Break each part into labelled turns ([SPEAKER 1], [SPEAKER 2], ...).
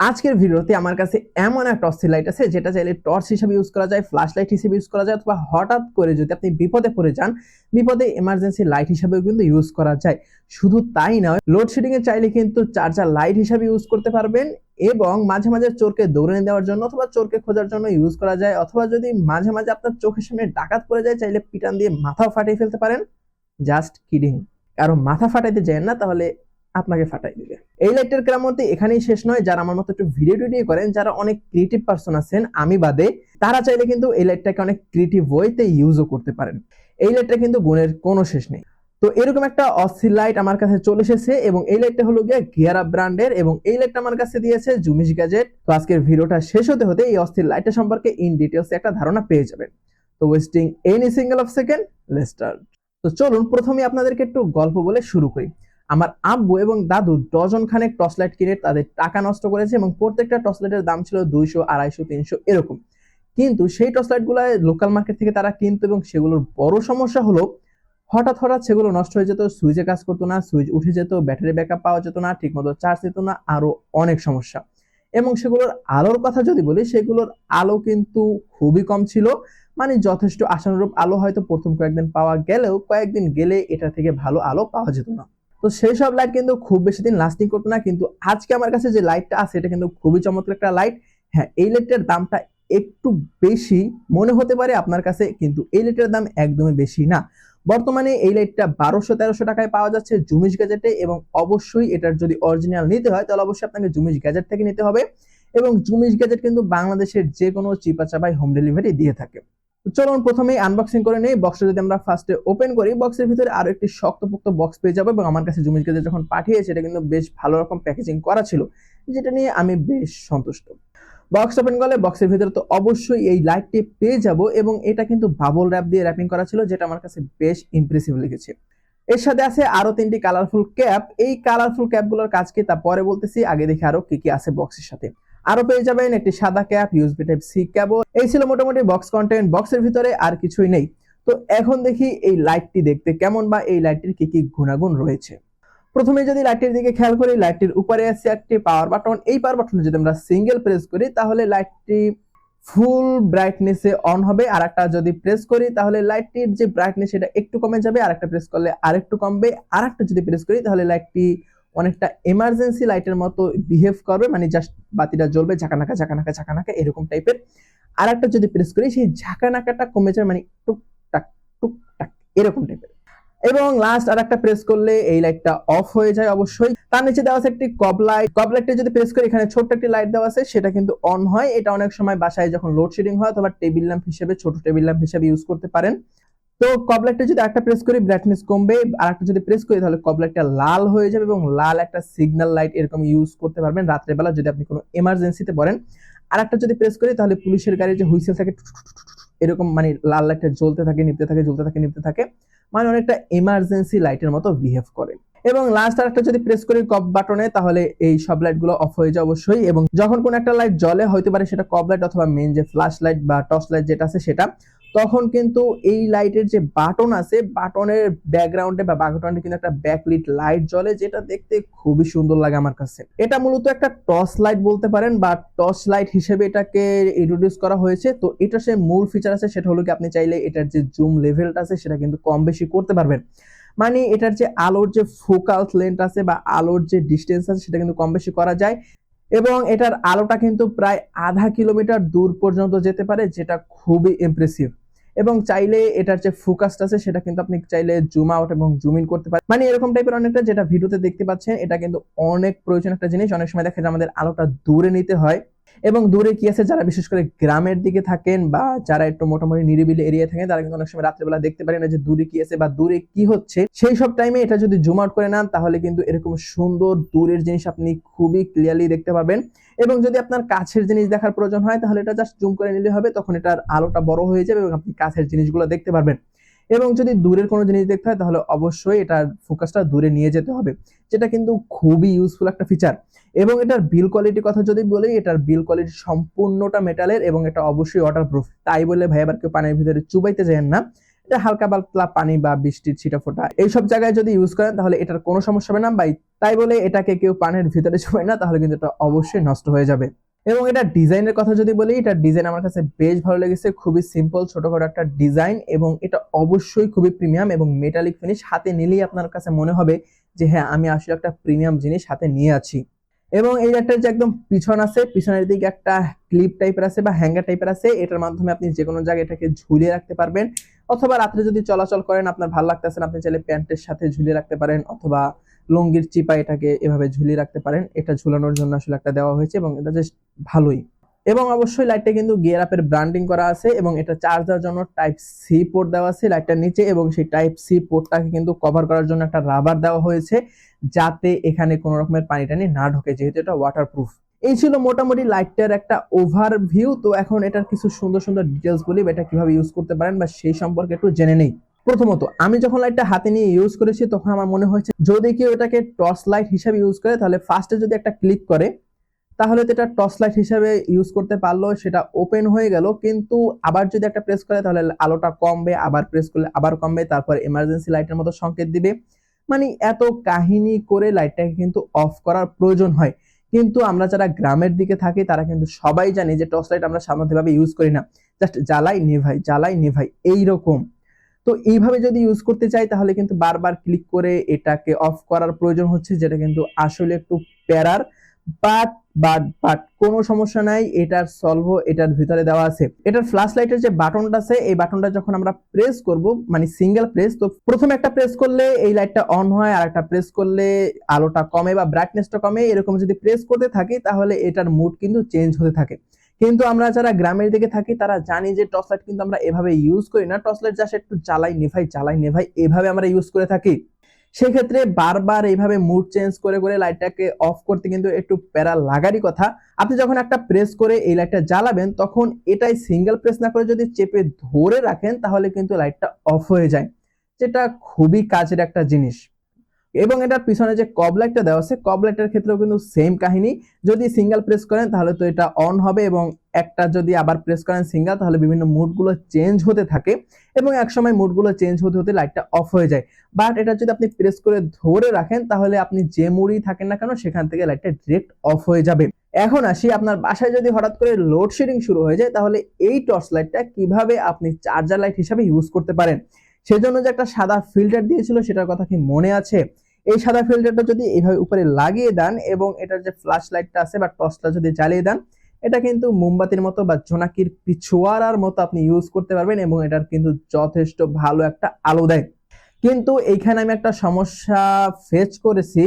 [SPEAKER 1] আজকের ভিডিওতে আমার কাছে এমন একটা টর্চ লাইট আছে, যেটা চাইলে টর্চ হিসেবে ইউজ করা যায় ফ্ল্যাশ লাইট হিসেবে ইউজ করা যায়, অথবা হঠাৎ করে যদি আপনি বিপদে পড়ে যান, বিপদে এমার্জেন্সি লাইট হিসেবেও কিন্তু ইউজ করা যায়। শুধু তাই নয় লোডশেডিং এ চাইলে কিন্তু চার্জার লাইট হিসেবে ইউজ করতে পারবেন এবং মাঝে মাঝে চোরকে দৌড়ে দেওয়ার জন্য অথবা চোরকে খোঁজার জন্য ইউজ করা যায়, অথবা যদি মাঝে মাঝে আপনার চোখের সামনে ডাকাত পড়ে যায়, চাইলে পিটান দিয়ে মাথাও ফাটিয়ে ফেলতে পারেন। জাস্ট কিডিং কারও মাথা ফাটাইতে যায় না, তাহলে আপনাকে ফাটাই দিবে। এই লাইটের কেরামতি এখানেই শেষ নয়। যারা আমার মতো একটু ভিডিও টিডিও করেন, যারা অনেক ক্রিয়েটিভ পার্সন আছেন, আমি বাদে, তারা চাইলে কিন্তু এই লাইটটাকে অনেক ক্রিয়েটিভ ওয়েতে ইউজও করতে পারেন। এই লাইটটা কিন্তু গুণের কোনো শেষ নেই। তো এরকম একটা অস্থির লাইট আমার কাছে চলে এসেছে এবং এই লাইটটা হলো গিয়ে গিয়ারা ব্র্যান্ডের এবং এই লাইটটা আমার কাছে দিয়েছে জুমিশ গ্যাজেট তো আজকের ভিডিওটা শেষ হতে হতে এই অস্থির লাইটটা সম্পর্কে ইন ডিটেলস একটা ধারণা পেয়ে যাবেন। তো wasting any single of second let's start তো চলুন প্রথমে আপনাদেরকে একটু গল্প বলে শুরু করি। আমার আব্বু এবং দাদু ডজন খানেক টর্চ লাইট কিনে তাদের টাকা নষ্ট করেছে এবং প্রত্যেকটা টর্চ লাইটের দাম ছিল দুইশো, আড়াইশো, তিনশো এরকম। কিন্তু সেই টর্চ লাইটগুলো লোকাল মার্কেট থেকে তারা কিনতো এবং সেগুলোর বড় সমস্যা হলো, হঠাৎ হঠাৎ সেগুলো নষ্ট হয়ে যেত, সুইচে কাজ করতো না, সুইচ উঠে যেত, ব্যাটারি ব্যাকআপ পাওয়া যেত না, ঠিকমতো চার্জ দিত না, আরও অনেক সমস্যা। এবং সেগুলোর আলোর কথা যদি বলি, সেগুলোর আলো কিন্তু খুবই কম ছিল। মানে যথেষ্ট আশানুরূপ আলো হয়তো প্রথম কয়েকদিন পাওয়া গেলেও কয়েকদিন গেলে এটা থেকে ভালো আলো পাওয়া যেত না। তো সেই সব লাইট কিন্তু খুব বেশি দিন লাস্টিং করতো না, কিন্তু আজকে আমার কাছে যে লাইটটা আছে, এটা কিন্তু খুবই চমৎকার একটা লাইট হ্যাঁ এই লাইটটার দামটা একটু বেশি মনে হতে পারে আপনার কাছে, কিন্তু এই লাইটের দাম একদমই বেশি না। বর্তমানে এই লাইটটা বারোশো তেরোশো টাকায় পাওয়া যাচ্ছে জুমিশ গ্যাজেটে এবং অবশ্যই এটার যদি অরিজিনাল নিতে হয়, তাহলে অবশ্যই আপনাকে জুমিশ গ্যাজেট থেকে নিতে হবে। এবং জুমিশ গ্যাজেট কিন্তু বাংলাদেশের যে কোনো চিপা চাপাই হোম ডেলিভারি দিয়ে থাকে। চলুন প্রথমেই আনবক্সিং করে নেই বক্সটা যদি আমরা ফার্স্টে ওপেন করি বক্সের ভিতরে আরও একটি শক্তপোক্ত বক্স পেয়ে যাব এবং আমার কাছে গ্যাজেট যখন পাঠিয়েছে, এটা কিন্তু বেশ ভালো রকম প্যাকেজিং করা ছিল, যেটা নিয়ে আমি বেশ সন্তুষ্ট। বক্স ওপেন করলে বক্সের ভিতরে তো অবশ্যই এই লাইটটি পেয়ে যাব এবং এটা কিন্তু বাবল র্যাপ দিয়ে র্যাপিং করা ছিল, যেটা আমার কাছে বেশ ইমপ্রেসিভ লেগেছে। এর সাথে আছে আরও তিনটি কালারফুল ক্যাপ এই কালারফুল ক্যাপগুলোর কাজ কি তা পরে বলতেছি, আগে দেখি আরও কি কি আছে বক্সের সাথে। আরও পেয়ে যাবেন একটি সাদা ক্যাপ ইউএসবি টাইপ সি ক্যাবও এই ছিল মোটামুটি বক্স কন্টেন্ট বক্সের ভিতরে আর কিছুই নেই। তো এখন দেখি এই লাইটটি দেখতে কেমন বা এই লাইটটির কি কি গুণাগুণ রয়েছে। প্রথমে যদি লাইটটির দিকে খেয়াল করি লাইটটির উপরে আছে একটি পাওয়ার বাটন এই পাওয়ার বাটনে যদি আমরা সিঙ্গেল প্রেস করি, তাহলে লাইটটি ফুল ব্রাইটনেসে অন হবে। আর একটা যদি প্রেস করি, তাহলে লাইটটির যে ব্রাইটনেস সেটা একটু কমে যাবে। আর একটা প্রেস করলে আরেকটু কমবে। আর একটা যদি প্রেস করি, তাহলে লাইটটি অনেকটা এমার্জেন্সি লাইটের মতো বিহেভ করবে মানে জাস্ট বাতিটা জ্বলবে, ঝাঁকানাকা ঝাঁকানাকা ঝাঁকানাকা, এরকম টাইপের আর একটা যদি প্রেস করি, সেই ঝাঁকানাকাটা কমে যাবে মানে টুকটাক টুকটাক এরকম টাইপের এবং লাস্ট আর একটা প্রেস করলে এই লাইটটা অফ হয়ে যায় অবশ্যই। তার নিচে দেওয়া আছে একটি কব লাইট কব লাইটটা যদি প্রেস করি, এখানে ছোট্ট একটি লাইট দেওয়া আছে, সেটা কিন্তু অন হয়। এটা অনেক সময় বাসায় যখন লোডশেডিং হয়, অথবা টেবিল ল্যাম্প হিসেবে, ছোট টেবিল ল্যাম্প হিসেবে ইউজ করতে পারেন। তো কবলাইটটা যদি একটা প্রেস করি ব্রাইটনেস কমবে। আর একটা যদি প্রেস করি, তাহলে কবলাইটটা লাল হয়ে যাবে এবং লাল একটা সিগন্যাল লাইট এরকম ইউজ করতে পারবেন রাত্রেবেলা যদি আপনি কোনো এমার্জেন্সিতে পড়েন। আর একটা যদি প্রেস করি, তাহলে পুলিশের গাড়ির যে হুইসেল থাকে, এরকম মানে লাল লাইটটা জ্বলতে থাকে নিপতে থাকে, জ্বলতে থাকে নিপতে থাকে মানে অনেকটা এমার্জেন্সি লাইটের মতো বিহেভ করে। এবং লাস্ট আর একটা যদি প্রেস করি কপ বাটনে তাহলে এই সব লাইটগুলো অফ হয়ে যায় অবশ্যই। এবং যখন কোন একটা লাইট জ্বলে হইতে পারে সেটা কপ লাইট অথবা মেন যে ফ্ল্যাশ লাইট বা টর্চ লাইট যেটা আছে সেটা তখন কিন্তু এই লাইটের যে বাটন আছে, বাটনের ব্যাকগ্রাউন্ডে বা বাটনে কিন্তু একটা ব্যাকলিট লাইট জ্বলে, যেটা দেখতে খুবই সুন্দর লাগে আমার কাছে। এটা মূলত একটা টর্চ লাইট বলতে পারেন বা টর্চ লাইট হিসেবে এটাকে ইন্ট্রোডিউস করা হয়েছে। তো এটা সে মূল ফিচার আছে, সেটা হলো কি আপনি চাইলে এটার যে জুম লেভেলটা আছে, সেটা কিন্তু কম বেশি করতে পারবেন। মানে এটার যে আলোর যে ফোকাল লেন্থ আছে বা আলোর যে ডিস্টেন্স আছে, সেটা কিন্তু কম বেশি করা যায়। এবং এটার আলোটা কিন্তু প্রায় আধা কিলোমিটার দূর পর্যন্ত যেতে পারে, যেটা খুবই ইমপ্রেসিভ এবং চাইলে এটার যে ফোকাসটা আছে, সেটা কিন্তু আপনি চাইলে জুম আউট এবং জুম ইন করতে পারেন। মানে এরকম টাইপের অনেকটা যেটা ভিডিওতে দেখতে পাচ্ছেন, এটা কিন্তু অনেক প্রয়োজন একটা জিনিস। অনেক সময় দেখা যায় আমাদের আলোটা দূরে নিতে হয় এবং দূরে কি আছে যারা বিশেষ করে গ্রামের দিকে থাকেন বা যারা একটু মোটামুটি নিরিবিলি এরিয়া থাকেন, তারা কিন্তু অনেক সময় রাত্রেবেলা দেখতে পারেন না যে দূরে কি আছে বা দূরে কি হচ্ছে। সেই সব টাইমে এটা যদি জুম আউট করে নেন, তাহলে কিন্তু এরকম সুন্দর দূরের জিনিস আপনি খুবই ক্লিয়ারলি দেখতে পাবেন। এবং যদি আপনার কাছের জিনিস দেখার প্রয়োজন হয়, তাহলে এটা জাস্ট জুম করে নিলে হবে, তখন এটার আলোটা বড় হয়ে যাবে এবং আপনি কাছের জিনিসগুলো দেখতে পারবেন। এবং যদি দূরের কোনো জিনিস দেখতে হয়, তাহলে অবশ্যই এটার ফোকাসটা দূরে নিয়ে যেতে হবে, যেটা কিন্তু খুবই ইউজফুল একটা ফিচার এবং এটার বিল কোয়ালিটির কথা যদি বলি, এটার বিল কোয়ালিটি সম্পূর্ণটা মেটালের এবং এটা অবশ্যই ওয়াটার প্রুফ তাই বলে ভাই আবার কেউ পানির ভিতরে চুবাইতে যায় না। এটা হালকা পাতলা পানি বা বৃষ্টির ছিটা ফোটা এইসব জায়গায় যদি ইউজ করেন, তাহলে এটার কোনো সমস্যা হবে না। বাই তাই বলে এটাকে কেউ পানের ভিতরে ছুঁয়ে না, তাহলে কিন্তু এটা অবশ্যই নষ্ট হয়ে যাবে। এবং এটা ডিজাইনের কথা যদি বলি, এটা ডিজাইন আমার কাছে বেশ ভালো লেগেছে। খুবই সিম্পল ছোটখাটো একটা ডিজাইন এবং এটা অবশ্যই খুবই প্রিমিয়াম এবং মেটালিক ফিনিশ হাতে নিলেই আপনার কাছে মনে হবে যে হ্যাঁ আমি আসলে একটা প্রিমিয়াম জিনিস হাতে নিয়ে আছি। এবং এই একটা যে একদম পিছন আছে, পিছনের দিকে একটা ক্লিপ টাইপের আছে বা হ্যাঙ্গার টাইপের আছে, এটার মাধ্যমে আপনি যে কোনো জায়গায় এটাকে ঝুলিয়ে রাখতে পারবেন। অথবা রাত্রে যদি চলাচল করেন, আপনার ভালো লাগতেছে আপনি চাইলে প্যান্টের সাথে ঝুলিয়ে রাখতে পারেন অথবা লুঙ্গির চিপা এটাকে এভাবে ঝুলিয়ে রাখতে পারেন। এটা ঝুলানোর জন্য আসলে একটা দেওয়া হয়েছে এবং এটা জাস্ট ভালোই। এবং অবশ্যই লাইটটা কিন্তু গিয়ার আপের ব্র্যান্ডিং করা আছে এবং এটা চার্জ দেওয়ার জন্য টাইপ সি পোর্ট দেওয়া আছে লাইটটার নিচে এবং সেই টাইপ সি পোর্টটাকে কিন্তু কভার করার জন্য একটা রাবার দেওয়া হয়েছে যাতে এখানে কোনো রকমের পানি টানি না ঢোকে, যেহেতু এটা ওয়াটারপ্রুফ এই ছিল মোটামুটি লাইটটার একটা ওভারভিউ তো এখন এটার কিছু সুন্দর সুন্দর ডিটেলস বলি এটা কীভাবে ইউজ করতে পারেন বা সেই সম্পর্কে একটু জেনে নেই। প্রথমত, আমি যখন লাইটটা হাতে নিয়ে ইউজ করেছি, তখন আমার মনে হয়েছে, যদি কেউ এটাকে টর্চ লাইট হিসাবে ইউজ করে, তাহলে ফার্স্টে যদি একটা ক্লিক করে, তাহলে তো এটা টর্চ লাইট হিসাবে ইউজ করতে পারল, সেটা ওপেন হয়ে গেল, কিন্তু আবার যদি একটা প্রেস করে, তাহলে আলোটা কমবে, আবার প্রেস করলে আবার কমবে, তারপর এমার্জেন্সি লাইটের মতো সংকেত দিবে। মানে এত কাহিনী করে লাইটটাকে কিন্তু অফ করার প্রয়োজন হয়। কিন্তু আমরা যারা গ্রামের দিকে থাকি, তারা কিন্তু সবাই জানি যে টর্চ লাইট আমরা সাধারণতভাবে ইউজ করি না। জাস্ট জ্বালাই নেভাই জ্বালাই নেভাই, এইরকম। তো এইভাবে যদি ইউজ করতে চাই, তাহলে কিন্তু বারবার ক্লিক করে এটাকে অফ করার প্রয়োজন হচ্ছে, যেটা কিন্তু আসলে একটু প্যারার বাট বাট বাট কোনো সমস্যা নাই, এটার সলভ এটার ভিতরে দেওয়া আছে। এটার ফ্ল্যাশ লাইটের যে বাটনটা আছে, এই বাটনটা যখন আমরা প্রেস করব মানে সিঙ্গেল প্রেস তো প্রথমে একটা প্রেস করলে এই লাইটটা অন হয়, আর একটা প্রেস করলে আলোটা কমে বা ব্রাইটনেসটা কমে। এরকম যদি প্রেস করতে থাকি, তাহলে এটার মুড কিন্তু চেঞ্জ হতে থাকে। কিন্তু আমরা যারা গ্রামের দিকে থাকি, তারা জানি যে টর্চ লাইট কিন্তু আমরা এভাবে ইউজ করি না। টর্চ লাইট জাস্ট একটু জ্বালাই নেভাই জ্বালাই নেভাই এভাবে আমরা ইউজ করে থাকি। সেক্ষেত্রে বারবার এইভাবে মুড চেঞ্জ করে করে লাইটটাকে অফ করতে কিন্তু একটু প্যারা লাগারই কথা। আপনি যখন একটা প্রেস করে এই লাইটটা জ্বালাবেন, তখন এটাই সিঙ্গেল প্রেস না করে যদি চেপে ধরে রাখেন, তাহলে কিন্তু লাইটটা অফ হয়ে যায়। যেটা খুবই কাজের একটা জিনিস। এবং এটার পিছনে যে কব লাইটটা দেওয়া আছে কব লাইটের ক্ষেত্রেও কিন্তু সেম কাহিনী। যদি সিঙ্গেল প্রেস করেন, তাহলে তো এটা অন হবে এবং একটা যদি আবার প্রেস করেন সিঙ্গেল তাহলে বিভিন্ন মুডগুলো চেঞ্জ হতে থাকে এবং একসময় মুডগুলো চেঞ্জ হতে হতে লাইটটা অফ হয়ে যায়। বাট এটা যদি আপনি প্রেস করে ধরে রাখেন, তাহলে আপনি যে মুডই থাকেন না কেন, সেখান থেকে লাইটটা ডিরেক্ট অফ হয়ে যাবে। এখন আসি আপনার বাসায় যদি হঠাৎ করে লোডশেডিং শুরু হয়ে যায়, তাহলে এই টর্চ লাইটটা কীভাবে আপনি চার্জার লাইট হিসাবে ইউজ করতে পারেন? সেজন্য যে একটা সাদা ফিল্টার দিয়েছিল, সেটার কথা কি মনে আছে? এই সাদা ফিল্টারটা যদি এইভাবে উপরে লাগিয়ে দেন এবং এটার যে ফ্ল্যাশ লাইটটা আছে বা টর্চটা যদি জ্বালিয়ে দেন, এটা কিন্তু মোমবাতির মতো বা জোনাকির পিছুয়ারার মতো আপনি ইউজ করতে পারবেন এবং এটার কিন্তু যথেষ্ট ভালো একটা আলো দেয়। কিন্তু এইখানে আমি একটা সমস্যা ফেস করেছি।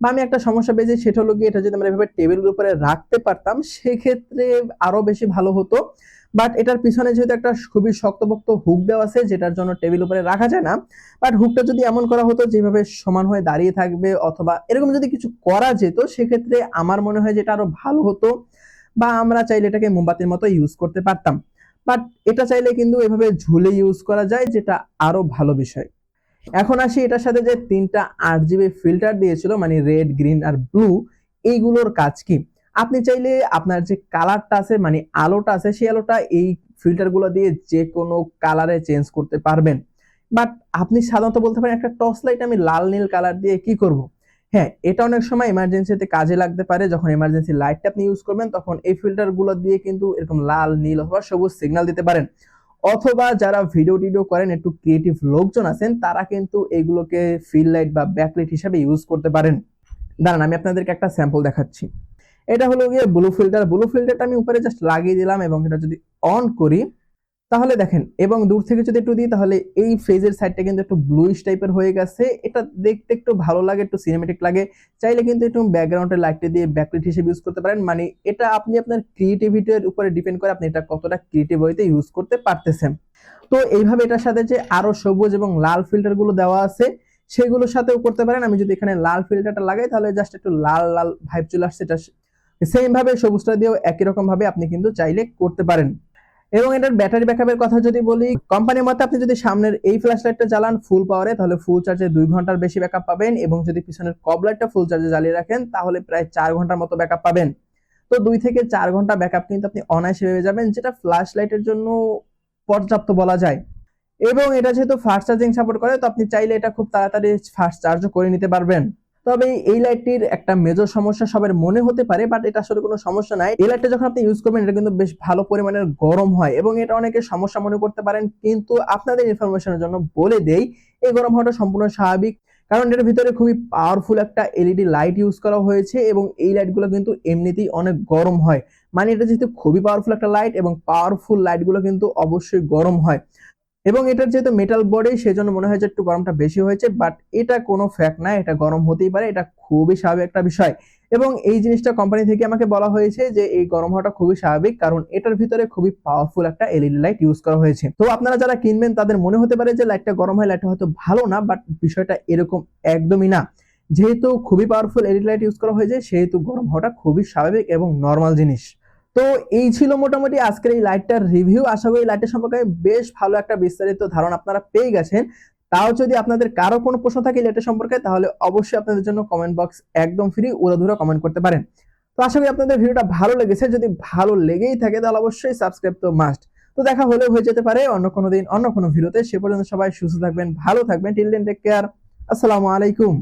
[SPEAKER 1] বা আমি একটা সমস্যা পেয়েছি, সেটা হলো কি এটা যদি আমরা এভাবে টেবিলের উপরে রাখতে পারতাম, সেক্ষেত্রে আরও বেশি ভালো হতো। বাট এটার পিছনে যেহেতু একটা খুবই শক্তপোক্ত হুক দেওয়া আছে, যেটার জন্য টেবিল উপরে রাখা যায় না। বাট হুকটা যদি এমন করা হতো, যেভাবে সমান হয়ে দাঁড়িয়ে থাকবে, অথবা এরকম যদি কিছু করা যেত, সেক্ষেত্রে আমার মনে হয় যেটা আরও ভালো হতো, বা আমরা চাইলে এটাকে মোমবাতির মতো ইউজ করতে পারতাম। বাট এটা চাইলে কিন্তু এভাবে ঝুলে ইউজ করা যায়, যেটা আরও ভালো বিষয়। এখন আসি এটার সাথে যে তিনটা আট জিবি ফিল্টার দিয়েছিল মানে রেড গ্রিন আর ব্লু এইগুলোর কাজ কি? আপনি চাইলে আপনার যে কালারটা আছে মানে আলোটা আছে, সেই আলোটা এই ফিল্টারগুলো দিয়ে যে কোনো কালারে চেঞ্জ করতে পারবেন। বাট আপনি সাধারণত বলতে পারেন, একটা টর্চ লাইট আমি লাল, নীল কালার দিয়ে কি করব? হ্যাঁ এটা অনেক সময় এমার্জেন্সিতে কাজে লাগতে পারে। যখন এমার্জেন্সি লাইটটা আপনি ইউজ করবেন, তখন এই ফিল্টারগুলো দিয়ে কিন্তু এরকম লাল, নীল অথবা সবুজ সিগন্যাল দিতে পারেন। অথবা যারা ভিডিও টিডিও করেন, একটু ক্রিয়েটিভ লোকজন আছেন, তারা কিন্তু এগুলোকে ফিল লাইট বা ব্যাকলাইট হিসাবে ইউজ করতে পারেন। দাঁড়ান, আমি আপনাদেরকে একটা স্যাম্পল দেখাচ্ছি। এটা হলো গিয়ে ব্লু ফিল্টার ব্লু ফিল্টারটা আমি উপরে জাস্ট লাগিয়ে দিলাম এবং এটা যদি অন করি তাহলে দেখেন, এবং দূর থেকে যদি একটু দিই, তাহলে এই ফেজের সাইডটা কিন্তু একটু ব্লুইশ টাইপের হয়ে গেছে। এটা দেখতে একটু ভালো লাগে, একটু সিনেমেটিক লাগে। চাইলে কিন্তু একটু ব্যাকগ্রাউন্ডের লাইটটা দিয়ে ব্যাকলাইট হিসেবে ইউজ করতে পারেন। মানে এটা আপনি আপনার ক্রিয়েটিভিটির উপরে ডিপেন্ড করে আপনি এটা কতটা ক্রিয়েটিভ হইতে ইউজ করতে পারতেছেন। তো এইভাবে এটার সাথে যে আরও সবুজ এবং লাল ফিল্টারগুলো দেওয়া আছে, সেগুলোর সাথেও করতে পারেন। আমি যদি এখানে লাল ফিল্টারটা লাগাই, তাহলে জাস্ট একটু লাল লাল ভাইব চলে আসছে। এটা সেম ভাবে সবুজটা দিয়েও একই রকম ভাবে আপনি কিন্তু চাইলে করতে পারেন। এবং এটার ব্যাটারি ব্যাকআপের কথা যদি বলি কোম্পানির মতে আপনি যদি সামনের এই ফ্ল্যাশ লাইটটা জ্বালান ফুল পাওয়ারে তাহলে ফুল চার্জে দুই ঘণ্টার বেশি ব্যাকআপ পাবেন এবং যদি পিছনের কব লাইটটা ফুল চার্জে জ্বালিয়ে রাখেন, তাহলে প্রায় চার ঘণ্টার মতো ব্যাকআপ পাবেন। তো দুই থেকে চার ঘণ্টা ব্যাকআপ কিন্তু আপনি অনায়াসে পেয়ে যাবেন, যেটা ফ্ল্যাশ লাইটের জন্য পর্যাপ্ত বলা যায়। এবং এটা যেহেতু ফাস্ট চার্জিং সাপোর্ট করে, তো আপনি চাইলে এটা খুব তাড়াতাড়ি ফাস্ট চার্জও করে নিতে পারবেন। তবে এই লাইটটির একটা মেজর সমস্যা সবার মনে হতে পারে বাট এটা আসলে কোনো সমস্যা নাই। এই লাইটটা যখন আপনি ইউজ করবেন, এটা কিন্তু বেশ ভালো পরিমাণের গরম হয় এবং এটা অনেকে সমস্যা মনে করতে পারেন, কিন্তু আপনাদের ইনফরমেশনের জন্য বলে দেই, এই গরম হওয়াটা সম্পূর্ণ স্বাভাবিক, কারণ এটার ভিতরে খুবই পাওয়ারফুল একটা এলইডি লাইট ইউজ করা হয়েছে এবং এই লাইটগুলো কিন্তু এমনিতেই অনেক গরম হয়। মানে এটা যেহেতু খুবই পাওয়ারফুল একটা লাইট এবং পাওয়ারফুল লাইটগুলো কিন্তু অবশ্যই গরম হয়। এবং এটার যেহেতু মেটাল বডি সেজন্য মনে হয় যে একটু গরমটা বেশি হয়েছে বাট এটা কোনো ফ্যাক্ট না, এটা গরম হতেই পারে, এটা খুবই স্বাভাবিক একটা বিষয়। এবং এই জিনিসটা কোম্পানি থেকে আমাকে বলা হয়েছে যে এই গরম হওয়াটা খুবই স্বাভাবিক, কারণ এটার ভিতরে খুবই পাওয়ারফুল একটা এলইডি লাইট ইউজ করা হয়েছে। তো আপনারা যারা কিনবেন, তাদের মনে হতে পারে যে লাইটটা গরম হয় লাইটটা হয়তো ভালো না বাট বিষয়টা এরকম একদমই না। যেহেতু খুবই পাওয়ারফুল এলইডি লাইট ইউজ করা হয়েছে, সেহেতু গরম হওয়াটা খুবই স্বাভাবিক এবং নর্মাল জিনিস। তো এই ছিল মোটামুটি আজকের এই লাইটটার রিভিউ আশা করি লাইটের সম্পর্কে বেশ ভালো একটা বিস্তারিত ধারণা আপনারা পেয়ে গেছেন। তাও যদি আপনাদের কারও কোনো প্রশ্ন থাকে লাইটের সম্পর্কে, তাহলে অবশ্যই আপনাদের জন্য কমেন্ট বক্স একদম ফ্রি উড়াধুরা কমেন্ট করতে পারেন। তো আশা করি আপনাদের ভিডিওটা ভালো লেগেছে। যদি ভালো লেগেই থাকে, তাহলে অবশ্যই সাবস্ক্রাইব তো মাস্ট তো দেখা হলেও হয়ে যেতে পারে অন্য কোনো দিন, অন্য কোনো ভিডিওতে। সে পর্যন্ত সবাই সুস্থ থাকবেন, ভালো থাকবেন। টিল দেন টেক কেয়ার আসসালামু আলাইকুম।